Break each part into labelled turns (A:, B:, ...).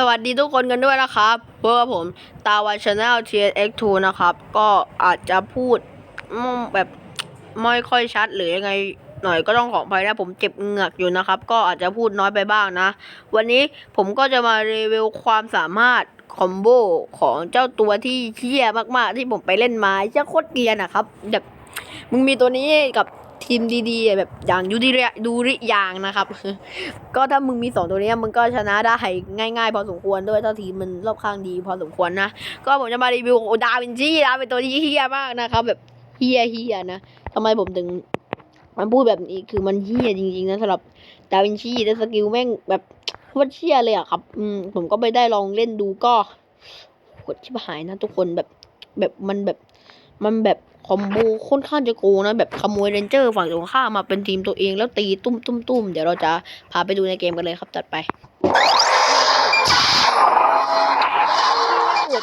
A: สวัสดีทุกคนกันด้วยนะครับเพราะว่าผมตาวันชาแนล TSX2 นะครับ ก็อาจจะพูดมแบบไม่ค่อยชัดหรือยังไงหน่อยก็ต้องขออภัยนะผมเจ็บเหงือกอยู่นะครับ ก็อาจจะพูดน้อยไปบ้างนะ วันนี้ผมก็จะมารีวิวความสามารถคอมโบของเจ้าตัวที่เชี่ยมากๆ ที่ผมไปเล่นมาเจ้าโคตรเกียนนะครับแบบมึงมีตัวนี้กับ ทีมดีๆ แบบอย่างยูดิเรียดูริยางนะครับ ก็ถ้ามึงมีสองตัวเนี้ยมึงก็ชนะได้ง่ายๆ พอสมควรด้วยถ้าทีมมันรอบข้างดีพอสมควรนะ ก็ผมจะมารีวิวโอดาวินชีนะเป็นตัวที่เฮี้ยมากนะครับ แบบเฮี้ยเฮี้ยนะทำไมผมถึงมันพูดแบบนี้คือมันเฮี้ยจริงๆนะสำหรับดาวินชีแต่สกิลแม่งแบบโคตรเชี่ยเลยอะครับ อืมผมก็ไปได้ลองเล่นดูก็โหดชิบหายนะทุกคนแบบแบบมันแบบมันแบบ คอมโบค่อนข้างจะโกงนะแบบขโมยเรนเจอร์ฝั่งตรงข้ามมาเป็นทีมตัวเองแล้วตีตุ้มตุ้มตุ้มเดี๋ยวเราจะพาไปดูในเกมกันเลยครับจัดไป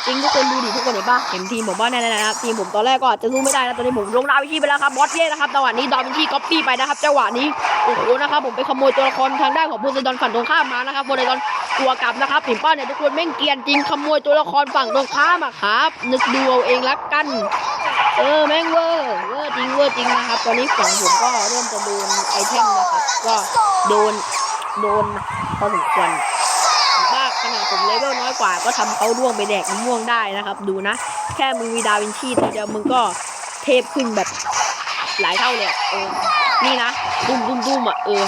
A: จริงทุกคนดูดิทุกคนเห็นปะเห็นทีมผมว่าแน่ๆนะครับทีมผมตอนแรกก็อาจจะสู้ไม่ได้นะตอนนี้ผมลงดาวินชีไปแล้วครับบอสเย่นะครับจังหวะนี้ดาวินชีก๊อปปี้ไปนะครับจังหวะนี้โอ้โหนะครับผมไปขโมยตัวละครทางด้านของโพไซดอนฝั่งตรงข้ามมานะครับโพไซดอนตัวกลับนะครับเห็นป้าเนี่ยทุกคนแม่งเกียนจริงขโมยตัวละครฝั่งตรงข้ามอะครับนึกดูเอาเองละกัน เออแม่งเวอร์เวอร์จริงเวอร์จริงนะครับ ตอนนี้ฝั่งผมก็เริ่มจะโดนไอเทมนะครับ ก็โดนโดนพอสมควรบ้าขนาดผมเลเวลน้อยกว่า ก็ทำเขาร่วงไปแดกมะม่วงได้นะครับ ดูนะ แค่มึงมีดาวินชีตัวเดียวมึงก็เทพขึ้นแบบหลายเท่าเลยเออนี่นะดุมดุมดุมอะเออ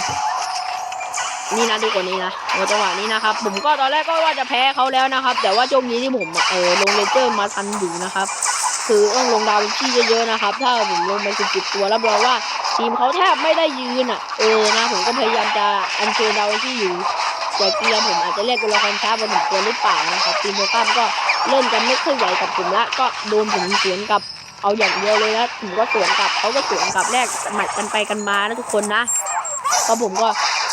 A: นี่นะดูกว่านี้นะโอ้จังหวะนี้นะครับ ผมก็ตอนแรกก็ว่าจะแพ้เขาแล้วนะครับ แต่ว่าโชคดีที่ผมเออลงเลเจอร์มาทันอยู่นะครับ คือต้องลงดาวที่เยอะๆนะครับ ถ้าผมลงไปสิบๆตัวรับรองว่า ทีมเขาแทบไม่ได้ยืนอะ เออนะผมก็พยายามจะอัญเชิญดาวที่อยู่แต่เกียร์ผมอาจจะเรียกตัวละครช้าบนถึงตัวหรือเปล่านะครับทีมโมก้ามก็เริ่มจะไม่ค่อยไหวกับผมละก็โดนผมสวนกับเอาอย่างเดียวเลยนะผมก็สวนกลับเขาก็สวนกลับแรกหมัดกันไปกันมานะทุกคนนะก็ผมก็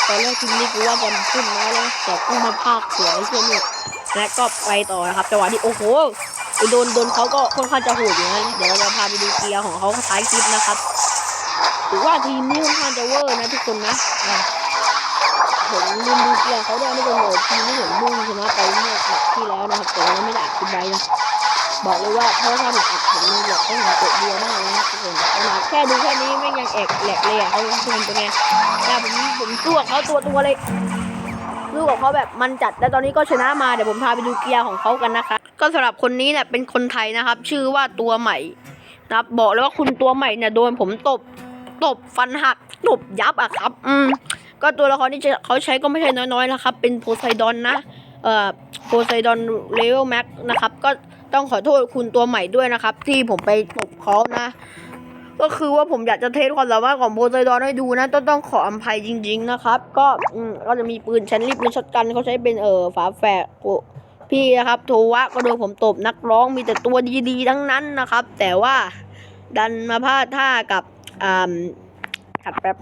A: ตอนแรกทีมนี้กูว่าจะขึ้นนะแล้วแต่กูมาพากสวยเช่นนี้และก็ไปต่อนะครับจังหวะที่โอ้โห โดนโดนเขาก็ค่อนข้างจะโหดอยู่นะเดี๋ยวเราจะพาไปดูเกียร์ของเขาท้ายคลิปนะครับถือว่าทีมนี้ค่อนข้างจะเวอร์นะทุกคนนะผมลืมดูเกียร์เขาด้วยไม่เป็นโหดทีมที่ผมมุ่งชนะไปเมื่อครั้งที่แล้วนะครับแต่ว่าไม่ได้อัดคลิปไวนะบอกเลยว่าเพราะถ้าผมอัดผมมีแบบต้องหาตัวเดียวมากเลยนะทุกคนขนาดแค่ดูแค่นี้ไม่ยังแอกแหลกเลยอะเขาทุกคนเป็นไงแต่ผมผมสู้กับเขาตัวตัวเลยสู้กับเขาแบบมันจัด แล้วตอนนี้ก็ชนะมา เดี๋ยวผมพาไปดูเกียร์ของเขากันนะคะ ก็สำหรับคนนี้เนี่ยเป็นคนไทยนะครับ ชื่อว่าตัวใหม่นะครับบอกเลยว่าคุณตัวใหม่เนี่ยโดนผมตบตบฟันหักตบยับอะครับ อืมก็ตัวละครที่เขาใช้ก็ไม่ใช่น้อยๆนะครับ เป็นโพไซดอนนะ เอ่อโพไซดอนเลเวลแม็กนะครับ ก็ต้องขอโทษคุณตัวใหม่ด้วยนะครับ ที่ผมไปตบเขานะ ก็คือว่าผมอยากจะเทสความสามารถของโพไซดอนให้ดูนะ ต้องต้องขออภัยจริง ๆนะครับ ก็อืมก็จะมีปืนชั้นรีบปืนช็อตกันเขาใช้เป็นเอ่อฝาแฝดโพี่นะครับโทวะก็โดนผมตบนักร้องมีแต่ตัวดีๆทั้งนั้นนะครับ แต่ว่าดันมาพลาดท่ากับอ่าขัดแป๊บ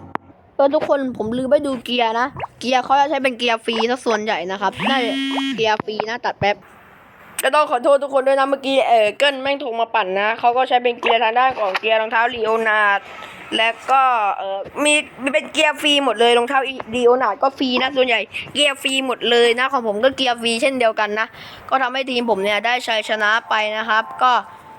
A: เออทุกคนผมลืมไปดูเกียร์นะ เกียร์เขาจะใช้เป็นเกียร์ฟรีซะส่วนใหญ่นะครับน่าจะเกียร์ฟรีนะตัดแป๊บ ก็ต้องขอโทษทุกคนด้วยนะเมื่อกี้เออเกิลแม่งโทรมาปั่นนะเขาก็ใช้เป็นเกียร์ทางด้านของเกียร์รองเท้าลีโอนาร์ดและก็เออมีมีเป็นเกียร์ฟรีหมดเลยรองเท้าลีโอนาร์ดก็ฟรีนะส่วนใหญ่เกียร์ฟรีหมดเลยนะของผมก็เกียร์ฟรีเช่นเดียวกันนะก็ทำให้ทีมผมเนี่ยได้ชัยชนะไปนะครับ ก็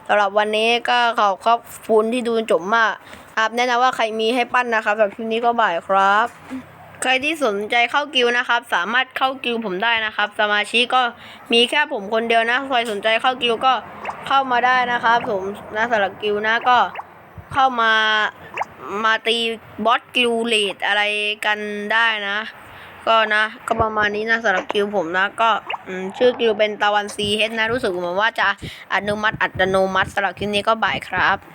A: สำหรับวันนี้ก็ขอบขอบคุณที่ดูจนจบมากครับแนะนำว่าใครมีให้ปั้นนะครับสำหรับคลิปนี้ก็บ่ายครับ ใครที่สนใจเข้ากิวนะครับ สามารถเข้ากิวผมได้นะครับ สมาชิกก็มีแค่ผมคนเดียวนะใครสนใจเข้ากิวก็เข้ามาได้นะครับ ผมนะสำหรับกิวนะก็เข้ามามาตีบอสกิวเลดอะไรกันได้นะ ก็นะ ก็ประมาณนี้นะสำหรับกิวผมนะก็ชื่อกิวเป็นตะวันซีเฮดนะ รู้สึกเหมือนว่าจะอนุมัติอัตโนมัติสำหรับคลิปนี้ก็บ่ายครับ